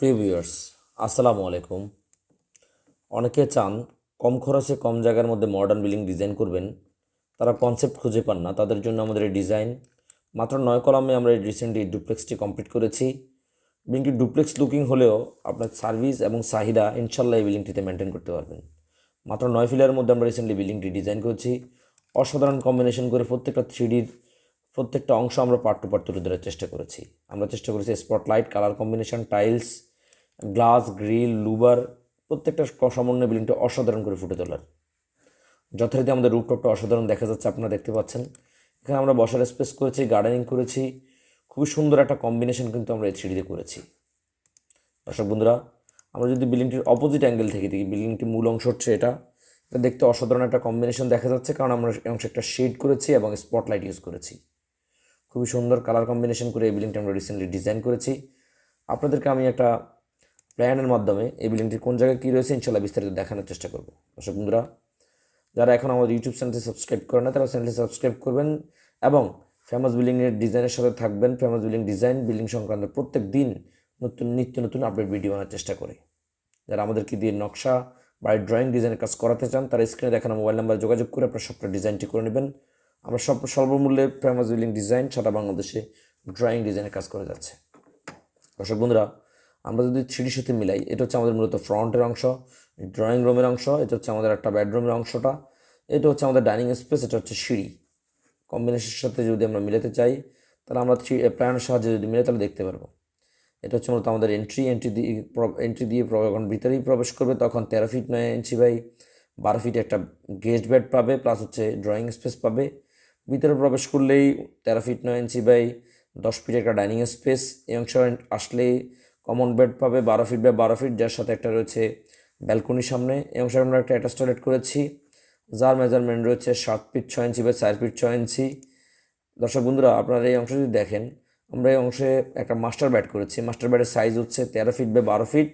প্রিয় ভিউয়ার্স, আসসালামু আলাইকুম। অনেকে চান কম খরচে কম জায়গার মধ্যে মডার্ন বিল্ডিং ডিজাইন করবেন। তারা কনসেপ্ট খুঁজে পান না। তাদের জন্য আমাদের এই ডিজাইন মাত্র নয় কলামে আমরা এই রিসেন্টলি ডুপ্লেক্সটি কমপ্লিট করেছি। বিল্ডিংটি ডুপ্লেক্স লুকিং হলেও আপনার সার্ভিস এবং চাহিদা ইনশাল্লাহ এই বিল্ডিংটিতে মেনটেন করতে পারবেন। মাত্র নয় ফিলারের মধ্যে আমরা রিসেন্টলি বিল্ডিংটি ডিজাইন করেছি। অসাধারণ কম্বিনেশন করে প্রত্যেকটা থ্রিডির প্রত্যেকটা অংশ আমরা পার্ট টু পার্ট তুলে ধরার চেষ্টা করেছি। আমরা চেষ্টা করেছি spotlight colour combination tiles glass, grill, লুবার, প্রত্যেকটা সমন্বয় বিল্ডিংটা অসাধারণ করে ফুটে তোলার। যথারীতি আমাদের রুপটপটা অসাধারণ দেখা যাচ্ছে, আপনারা দেখতে পাচ্ছেন। এখানে আমরা বসার স্পেস করেছি গার্ডেনিং করেছি। খুবই সুন্দর একটা কম্বিনেশন কিন্তু আমরা এই থ্রিডিতে করেছি। দর্শক বন্ধুরা, আমরা যদি বিল্ডিংটির অপোজিট অ্যাঙ্গেল থেকে দেখি, বিল্ডিংটির মূল অংশ হচ্ছে এটা। এটা দেখতে অসাধারণ একটা কম্বিনেশন দেখা যাচ্ছে, কারণ আমরা এই অংশে একটা শেড করেছি এবং স্পটলাইট ইউজ করেছি। খুবই সুন্দর কালার কম্বিনেশন করে এই বিল্ডিংটা আমরা রিসেন্টলি ডিজাইন করেছি। আপনাদেরকে আমি একটা প্ল্যানের মাধ্যমে এই বিল্ডিংটির কোন জায়গায় কী রয়েছে ইনশাল্লাহ বিস্তারিত দেখানোর চেষ্টা করব। দর্শক বন্ধুরা, যারা এখন আমাদের ইউটিউব চ্যানেলটি সাবস্ক্রাইব করেন না, তারা চ্যানেলটি সাবস্ক্রাইব করবেন এবং ফেমাস বিল্ডিংয়ের ডিজাইনের সাথে থাকবেন। ফেমাস বিল্ডিং ডিজাইন বিল্ডিং সংক্রান্ত প্রত্যেক দিন নতুন, নিত্য নতুন আপডেট ভিডিও বানার চেষ্টা করে। যারা আমাদেরকে দিয়ে নকশা বা ড্রয়িং ডিজাইনের কাজ করাতে চান, তারা স্ক্রিনে দেখানো মোবাইল নাম্বার যোগাযোগ করে আপনার সবটা ডিজাইনটি করে নেবেন। আমরা সব স্বল্পমূল্যে ফেমাস বিল্ডিং ডিজাইন সারা বাংলাদেশে ড্রয়িং ডিজাইনের কাজ করে যাচ্ছে। দর্শক বন্ধুরা আমরা যদি থ্রিডির সাথে মিলাই, এটা হচ্ছে আমাদের মূলত ফ্রন্টের অংশ, ড্রয়িং রুমের অংশ, এটা হচ্ছে আমাদের একটা বেডরুমের অংশটা, এটা হচ্ছে আমাদের ডাইনিং স্পেস, এটা হচ্ছে সিঁড়ি। কম্বিনেশনের সাথে যদি আমরা মিলাতে চাই, তাহলে আমরা থ্রি প্ল্যানের সাহায্যে যদি মিলে তাহলে দেখতে পারব। এটা হচ্ছে মূলত আমাদের এন্ট্রি এন্ট্রি দিয়ে এন্ট্রি দিয়ে যখন ভিতরেই প্রবেশ করবে, তখন তেরো ফিট নয় ইঞ্চি বাই বারো ফিট একটা গেস্ট বেড পাবে প্লাস হচ্ছে ড্রয়িং স্পেস পাবে। ভিতরে প্রবেশ করলেই তেরো ফিট নয় ইঞ্চি বাই দশ ফিট একটা ডাইনিং স্পেস এই অংশ আসলেই কমন বেড পাবে বারো ফিট বাই বারো ফিট যার সাথে একটা রয়েছে ব্যালকনির সামনে। এই অংশে আমরা একটা অ্যাটাচ টয়লেট করেছি। যার মেজারমেন্ট রয়েছে সাত ফিট ছয় ইঞ্চি বা চার ফিট ছয় ইঞ্চি দর্শক বন্ধুরা, আপনারা এই অংশ যদি দেখেন, আমরা এই অংশে একটা মাস্টার ব্যাড করেছি। মাস্টার ব্যাডের সাইজ হচ্ছে তেরো ফিট বা বারো ফিট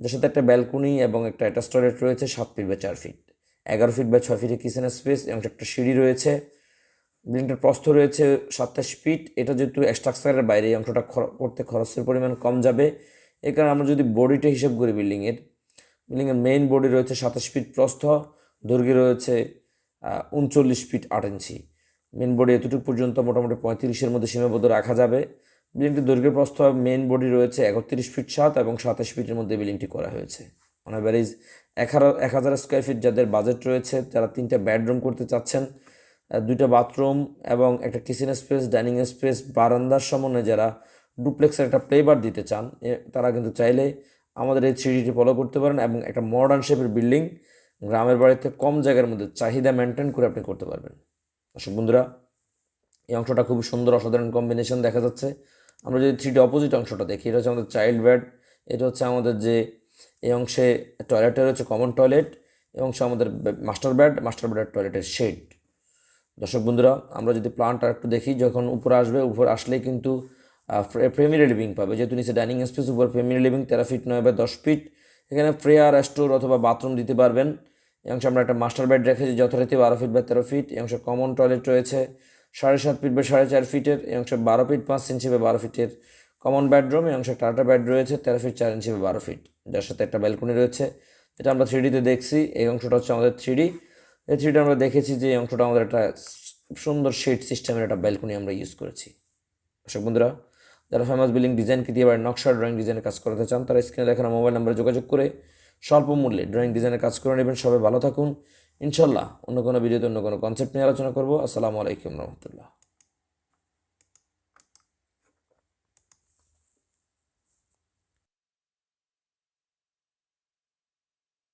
যার সাথে একটা ব্যালকনি এবং একটা অ্যাটাচ টয়লেট রয়েছে সাত ফিট বা চার ফিট এগারো ফিট বা ছয় ফিটের কিচেন স্পেস এবং একটা সিঁড়ি রয়েছে। বিল্ডিংটার প্রস্থ রয়েছে সাতাশ ফিট। এটা যেহেতু স্ট্রাকচারের বাইরে, এই অংশটা করতে খরচের পরিমাণ কম যাবে। এই কারণে আমরা যদি বডিটা হিসাব করি বিল্ডিংয়ের বিল্ডিংয়ের মেইন বডি রয়েছে সাতাশ ফিট প্রস্থ, দৈর্ঘ্য রয়েছে উনচল্লিশ ফিট আট ইঞ্চি। মেন বডি এতটুকু পর্যন্ত মোটামুটি পঁয়ত্রিশের মধ্যে সীমাবদ্ধ রাখা যাবে। বিল্ডিংটির দৈর্ঘ্যের প্রস্থ মেন বডি রয়েছে একত্রিশ ফিট সাত এবং সাতাশ ফিটের মধ্যে বিল্ডিংটি করা হয়েছে। অন অ্যাভারেজ এক হাজার স্কোয়ার ফিট যাদের বাজেট রয়েছে, যারা তিনটা বেডরুম করতে চাচ্ছেন দুইটা বাথরুম এবং একটা কিচেন স্পেস ডাইনিং স্পেস বারান্দার সমন্বয়ে যারা ডুপ্লেক্সের একটা প্লেবার দিতে চান তারা কিন্তু চাইলে আমাদের এই থ্রিডিটি ফলো করতে পারেন এবং একটা মডার্ন শেপের বিল্ডিং গ্রামের বাড়িতে কম জায়গার মধ্যে চাহিদা মেনটেন করে আপনি করতে পারবেন। দর্শক বন্ধুরা, এই অংশটা খুব সুন্দর, অসাধারণ কম্বিনেশন দেখা যাচ্ছে। আমরা যদি থ্রিডি অপোজিট অংশটা দেখি, এটা হচ্ছে আমাদের চাইল্ড বেড এটা হচ্ছে আমাদের যে এই অংশে টয়লেটটা রয়েছে কমন টয়লেট এই অংশে আমাদের মাস্টার বেড মাস্টার বেডের টয়লেটের শেড দর্শক বন্ধুরা, আমরা যদি প্লান্টটা একটু দেখি, যখন উপরে আসবে, উপর আসলেই কিন্তু ফ্রেমিলি লিভিং পাবে। যেহেতু নিচে ডাইনিং স্পেস উপর ফ্রেমিলি লিভিং তেরো ফিট নয় বা দশ ফিট এখানে প্রেয়ার স্টোর অথবা বাথরুম দিতে পারবেন। এই অংশে আমরা একটা মাস্টার বেড রেখেছি, যথারীতি বারো ফিট বা তেরো ফিট এই অংশে কমন টয়লেট রয়েছে, সাড়ে সাত ফিট বা সাড়ে চার ফিটের এই অংশে বারো ফিট পাঁচ ইঞ্চি বা বারো ফিটের কমন বেডরুম এই অংশে টাটা বেড রয়েছে, তেরো ফিট চার ইঞ্চি বা বারো ফিট যার সাথে একটা ব্যালকনি রয়েছে, যেটা আমরা থ্রিডিতে দেখছি। এই অংশটা হচ্ছে আমাদের থ্রিডি এই থ্রিডি আমরা দেখেছি যে অংশটা আমাদের একটা সুন্দর শেড সিস্টেমের একটা ব্যালকনি আমরা ইউজ করেছি। দর্শক বন্ধুরা, যারা ফেমাস বিল্ডিং ডিজাইনকে দিয়ে আবার নকশা ড্রয়িং ডিজাইনের কাজ করাতে চান, তারা স্ক্রিনে দেখানো মোবাইল নাম্বারে যোগাযোগ করে স্বল্প মূল্যে ড্রয়িং ডিজাইনের কাজ করে নেবেন। সবাই ভালো থাকুন। ইনশাল্লাহ অন্য কোনো ভিডিওতে অন্য কোনো কনসেপ্ট নিয়ে আলোচনা করব। আসসালামু আলাইকুম রহমতুল্লাহ।